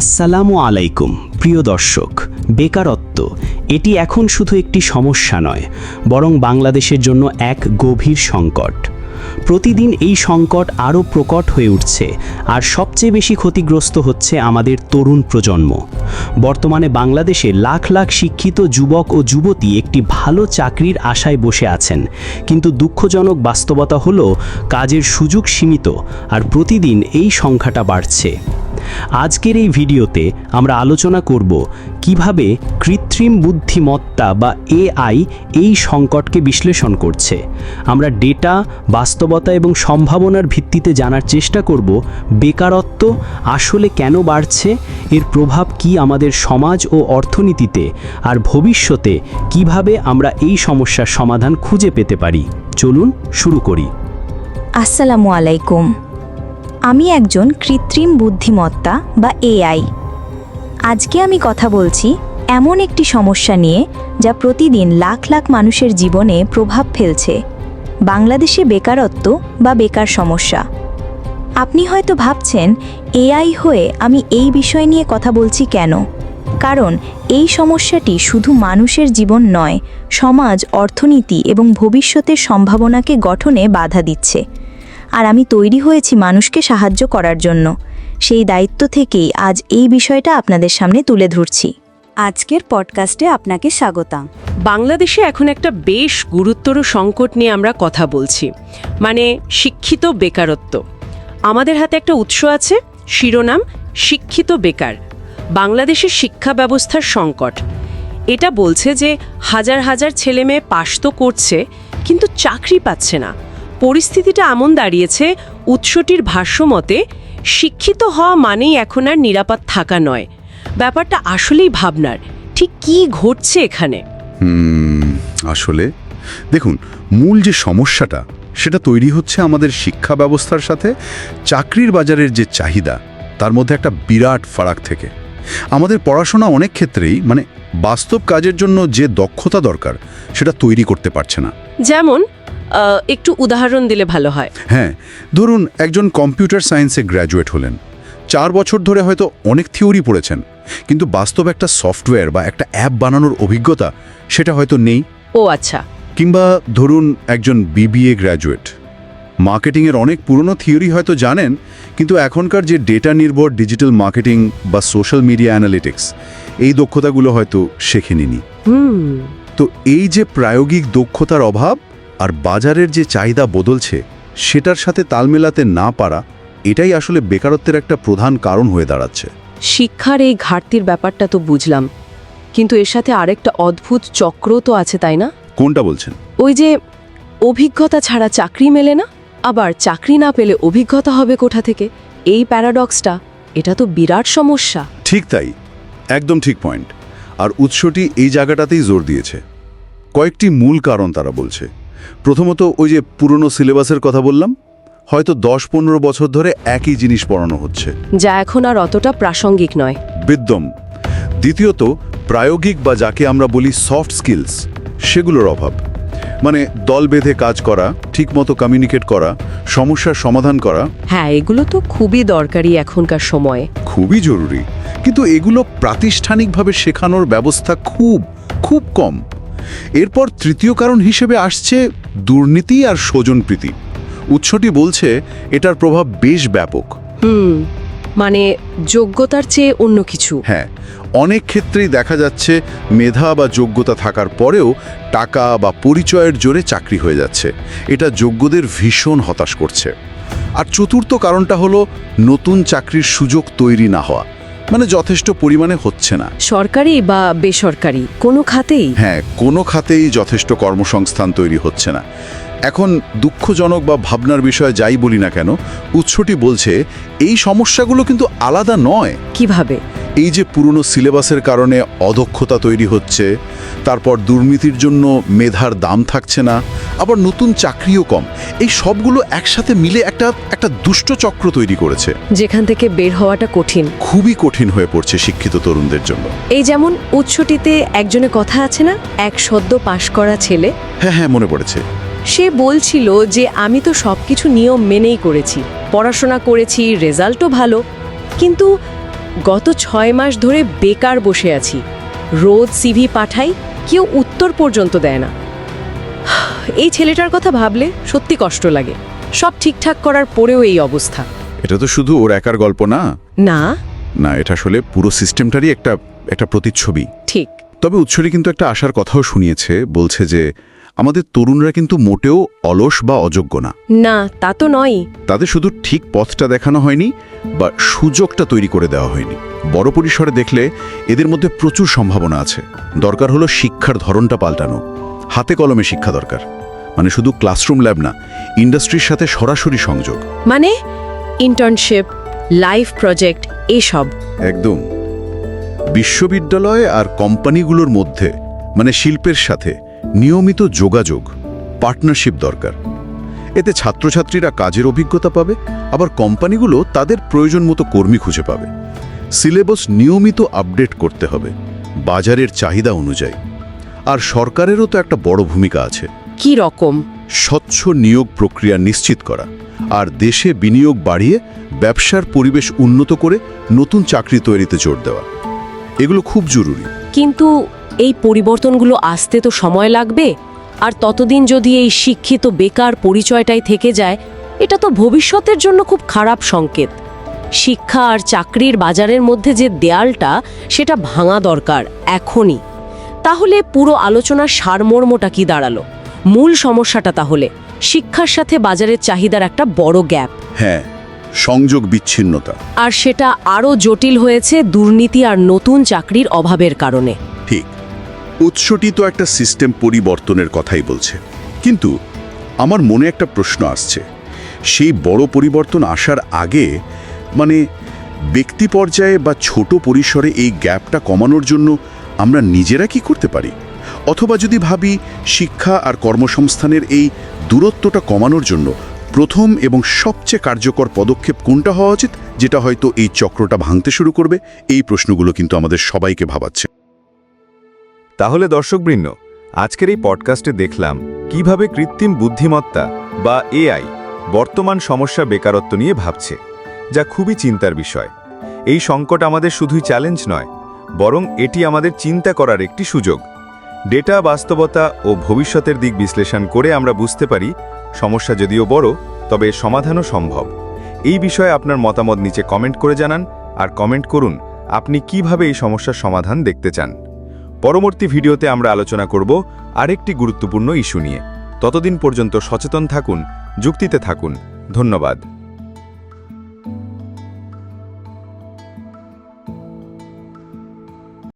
আসসালামু আলাইকুম, প্রিয় দর্শক। বেকারত্ব, এটি এখন শুধু একটি সমস্যা নয়, বরং বাংলাদেশের জন্য এক গভীর সংকট। প্রতিদিন এই সংকট আরও প্রকট হয়ে উঠছে, আর সবচেয়ে বেশি ক্ষতিগ্রস্ত হচ্ছে আমাদের তরুণ প্রজন্ম। বর্তমানে বাংলাদেশে লাখ লাখ শিক্ষিত যুবক ও যুবতী একটি ভালো চাকরির আশায় বসে আছেন, কিন্তু দুঃখজনক বাস্তবতা হলো, কাজের সুযোগ সীমিত, আর প্রতিদিন এই সংখ্যাটা বাড়ছে। আজকের এই ভিডিওতে আমরা আলোচনা করব কীভাবে কৃত্রিম বুদ্ধিমত্তা বা এআই এই সংকটকে বিশ্লেষণ করছে। আমরা ডেটা, বাস্তবতা এবং সম্ভাবনার ভিত্তিতে জানার চেষ্টা করব বেকারত্ব আসলে কেন বাড়ছে, এর প্রভাব কি আমাদের সমাজ ও অর্থনীতিতে, আর ভবিষ্যতে কীভাবে আমরা এই সমস্যার সমাধান খুঁজে পেতে পারি। চলুন শুরু করি। আসসালামু আলাইকুম। আমি একজন কৃত্রিম বুদ্ধিমত্তা বা এআই। আজকে আমি কথা বলছি এমন একটি সমস্যা নিয়ে যা প্রতিদিন লাখ লাখ মানুষের জীবনে প্রভাব ফেলছে। বাংলাদেশে বেকারত্ব বা বেকার সমস্যা। আপনি হয়তো ভাবছেন, এআই হয়ে আমি এই বিষয় নিয়ে কথা বলছি কেন? কারণ এই সমস্যাটি শুধু মানুষের জীবন নয়, সমাজ, অর্থনীতি এবং ভবিষ্যতের সম্ভাবনাকে গঠনে বাধা দিচ্ছে। আর আমি তৈরি হয়েছি মানুষকে সাহায্য করার জন্য। সেই দায়িত্ব থেকেই আজ এই বিষয়টা আপনাদের সামনে তুলে ধরছি। আজকের পডকাস্টে আপনাকে স্বাগতম। বাংলাদেশে এখন একটা বেশ গুরুতর সংকট নিয়ে আমরা কথা বলছি। মানে শিক্ষিত বেকারত্ব। আমাদের হাতে একটা উৎস আছে, শিরোনাম শিক্ষিত বেকার। বাংলাদেশের শিক্ষা ব্যবস্থার সংকট। এটা বলছে যে হাজার হাজার ছেলে মেয়ে পাশ তো করছে, কিন্তু চাকরি পাচ্ছে না। পরিস্থিতিটা এমন দাঁড়িয়েছে উৎসটির ভাষ্যমতে শিক্ষিত হওয়া মানেই এখন আর নিরাপদ থাকা নয়। ব্যাপারটা আসলেই ভাবনার। ঠিক কি ঘটছে এখানে? আসলে? দেখুন মূল যে সমস্যাটা সেটা তৈরি হচ্ছে আমাদের শিক্ষা ব্যবস্থার সাথে চাকরির বাজারের যে চাহিদা তার মধ্যে একটা বিরাট ফারাক থেকে। আমাদের পড়াশোনা অনেক ক্ষেত্রেই মানে বাস্তব কাজের জন্য যে দক্ষতা দরকার সেটা তৈরি করতে পারছে না। যেমন একটু উদাহরণ দিলে ভালো হয়। হ্যাঁ ধরুন একজন কম্পিউটার সায়েন্সে গ্র্যাজুয়েট হলেন। চার বছর ধরে হয়তো অনেক থিওরি পড়েছেন কিন্তু বাস্তব একটা সফটওয়্যার বা একটা অ্যাপ বানানোর অভিজ্ঞতা সেটা হয়তো নেই। ও আচ্ছা। কিংবা ধরুন একজন বিবিএ গ্র্যাজুয়েট। মার্কেটিংয়ের অনেক পুরনো থিওরি হয়তো জানেন কিন্তু এখনকার যে ডেটা নির্ভর ডিজিটাল মার্কেটিং বা সোশ্যাল মিডিয়া অ্যানালিটিক্স এই দক্ষতাগুলো হয়তো শেখেনি তো এই যে প্রায়োগিক দক্ষতার অভাব আর বাজারের যে চাহিদা বদলছে সেটার সাথে তাল মেলাতে না পারা এটাই আসলে বেকারত্বের একটা প্রধান কারণ হয়ে দাঁড়াচ্ছে। শিক্ষার এই ঘাটতির ব্যাপারটা তো বুঝলাম। কিন্তু এর সাথে আরেকটা অদ্ভুত চক্র তো আছে তাই না? কোনটা বলছেন? ওই যে অভিজ্ঞতা ছাড়া চাকরি মেলে না আবার চাকরি না পেলে অভিজ্ঞতা হবে কোথা থেকে? এই প্যারাডক্সটা এটা তো বিরাট সমস্যা। ঠিক তাই একদম ঠিক পয়েন্ট। আর উৎসটি এই জায়গাটাতেই জোর দিয়েছে। কয়েকটি মূল কারণ তারা বলছে। প্রথমত ওই যে পুরনো সিলেবাসের কথা বললাম হয়তো দশ পনেরো বছর ধরে একই জিনিস পড়ানো হচ্ছে। যা এখন আর অতটা প্রাসঙ্গিক নয়। বিদ্যম। দ্বিতীয়ত প্রায়োগিক বা যাকে আমরা বলি সফট স্কিলস সেগুলোর অভাব। মানে দল বেঁধে কাজ করা ঠিকমতো কমিউনিকেট করা সমস্যার সমাধান করা। হ্যাঁ এগুলো তো খুবই দরকারি এখনকার সময়ে। খুবই জরুরি। কিন্তু এগুলো প্রাতিষ্ঠানিকভাবে শেখানোর ব্যবস্থা খুব খুব কম। এরপর তৃতীয় কারণ হিসেবে আসছে দুর্নীতি আর স্বজনপ্রীতি। উৎসটি বলছে এটার প্রভাব বেশ ব্যাপক। হুম মানে যোগ্যতার চেয়ে অন্য কিছু। হ্যাঁ অনেক ক্ষেত্রেই দেখা যাচ্ছে মেধা বা যোগ্যতা থাকার পরেও টাকা বা পরিচয়ের জোরে চাকরি হয়ে যাচ্ছে। এটা যোগ্যদের ভীষণ হতাশ করছে। আর চতুর্থ কারণটা হলো নতুন চাকরির সুযোগ তৈরি না হওয়া। মানে যথেষ্ট পরিমাণে হচ্ছে না। সরকারি বা বেসরকারি কোনো খাতেই? হ্যাঁ কোনো খাতেই যথেষ্ট কর্মসংস্থান তৈরি হচ্ছে না। এখন দুঃখজনক বা ভাবনার বিষয়ে যাই বলি না কেন উৎসটি বলছে এই সমস্যাগুলো কিন্তু আলাদা নয়। কীভাবে? এই যে পুরনো সিলেবাসের কারণে অদক্ষতা তৈরি হচ্ছে তারপর দুর্নীতির জন্য মেধার দাম থাকছে না আবার নতুন চাকরিও কম এই সবগুলো একসাথে মিলে একটা একটা দুষ্ট চক্র তৈরি করেছে। যেখান থেকে বের হওয়াটা কঠিন। খুবই কঠিন হয়ে পড়ছে শিক্ষিত তরুণদের জন্য। এই যেমন উৎসটিতে একজনের কথা আছে না? এক সদ্য পাশ করা ছেলে। হ্যাঁ হ্যাঁ মনে পড়েছে। সে বলছিল যে আমি তো সবকিছু নিয়ম মেনেই করেছি। পড়াশোনা করেছি রেজাল্টও ভালো। কিন্তু গত ছয় মাস ধরে বেকার বসে আছি। রোজ সিভি পাঠাই কেউ উত্তর পর্যন্ত দেয় না। এই ছেলেটার কথা ভাবলে সত্যি কষ্ট লাগে। সব ঠিকঠাক করার পরেও এই অবস্থা। এটা তো শুধু ওর একার গল্প না। না। না এটা আসলে পুরো সিস্টেমটারই একটা একটা প্রতিচ্ছবি। ঠিক। তবে উৎসরি কিন্তু একটা আশার কথাও শুনিয়েছে বলছে যে আমাদের তরুণরা কিন্তু মোটেও অলস বা অযোগ্য না। না তা তো নয় তাদের শুধু ঠিক পথটা দেখানো হয়নি বা সুযোগটা তৈরি করে দেওয়া হয়নি। বড় পরিসরে দেখলে এদের মধ্যে প্রচুর সম্ভাবনা আছে। দরকার হলো শিক্ষার ধরনটা পাল্টানো। হাতে কলমে শিক্ষা দরকার। মানে শুধু ক্লাসরুম ল্যাব না ইন্ডাস্ট্রির সাথে সরাসরি সংযোগ। মানে ইন্টার্নশিপ লাইফ প্রজেক্ট এসব। একদম। বিশ্ববিদ্যালয় আর কোম্পানিগুলোর মধ্যে মানে শিল্পের সাথে নিয়মিত যোগাযোগ পার্টনারশিপ দরকার। এতে ছাত্রছাত্রীরা কাজের অভিজ্ঞতা পাবে আবার কোম্পানিগুলো তাদের প্রয়োজন মতো কর্মী খুঁজে পাবে। সিলেবাস নিয়মিত আপডেট করতে হবে বাজারের চাহিদা অনুযায়ী। আর সরকারেরও তো একটা বড় ভূমিকা আছে। কি রকম? স্বচ্ছ নিয়োগ প্রক্রিয়া নিশ্চিত করা আর দেশে বিনিয়োগ বাড়িয়ে ব্যবসার পরিবেশ উন্নত করে নতুন চাকরি তৈরিতে জোর দেওয়া। এগুলো খুব জরুরি। কিন্তু এই পরিবর্তনগুলো আসতে তো সময় লাগবে আর ততদিন যদি এই শিক্ষিত বেকার পরিচয়টাই থেকে যায় এটা তো ভবিষ্যতের জন্য খুব খারাপ সংকেত। শিক্ষা আর চাকরির বাজারের মধ্যে যে দেয়ালটা সেটা ভাঙা দরকার এখনই। তাহলে পুরো আলোচনার সারমর্মটা কি দাঁড়াল? মূল সমস্যাটা তাহলে শিক্ষার সাথে বাজারের চাহিদার একটা বড় গ্যাপ। হ্যাঁ সংযোগ বিচ্ছিন্নতা। আর সেটা আরও জটিল হয়েছে দুর্নীতি আর নতুন চাকরির অভাবের কারণে। ঠিক। উৎসটি তো একটা সিস্টেম পরিবর্তনের কথাই বলছে। কিন্তু আমার মনে একটা প্রশ্ন আসছে। সেই বড় পরিবর্তন আসার আগে মানে ব্যক্তি পর্যায়ে বা ছোট পরিসরে এই গ্যাপটা কমানোর জন্য আমরা নিজেরা কি করতে পারি? অথবা যদি ভাবি শিক্ষা আর কর্মসংস্থানের এই দূরত্বটা কমানোর জন্য প্রথম এবং সবচেয়ে কার্যকর পদক্ষেপ কোনটা হওয়া উচিত, যেটা হয়তো এই চক্রটা ভাঙতে শুরু করবে? এই প্রশ্নগুলো কিন্তু আমাদের সবাইকে ভাবাচ্ছে। তাহলে দর্শকবৃন্দ, আজকের এই পডকাস্টে দেখলাম কীভাবে কৃত্রিম বুদ্ধিমত্তা বা এআই বর্তমান সমস্যা বেকারত্ব নিয়ে ভাবছে, যা খুবই চিন্তার বিষয়। এই সংকট আমাদের শুধুই চ্যালেঞ্জ নয়, বরং এটি আমাদের চিন্তা করার একটি সুযোগ। ডেটা বাস্তবতা ও ভবিষ্যতের দিক বিশ্লেষণ করে আমরা বুঝতে পারি, সমস্যা যদিও বড়, তবে সমাধানও সম্ভব। এই বিষয়ে আপনার মতামত নিচে কমেন্ট করে জানান, আর কমেন্ট করুন, আপনি কীভাবে এই সমস্যার সমাধান দেখতে চান। পরবর্তী ভিডিওতে আমরা আলোচনা করব আরেকটি গুরুত্বপূর্ণ ইস্যু নিয়ে। ততদিন পর্যন্ত সচেতন থাকুন, যুক্তিতে থাকুন। ধন্যবাদ।